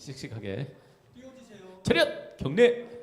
씩씩하게. 차렷! 경례!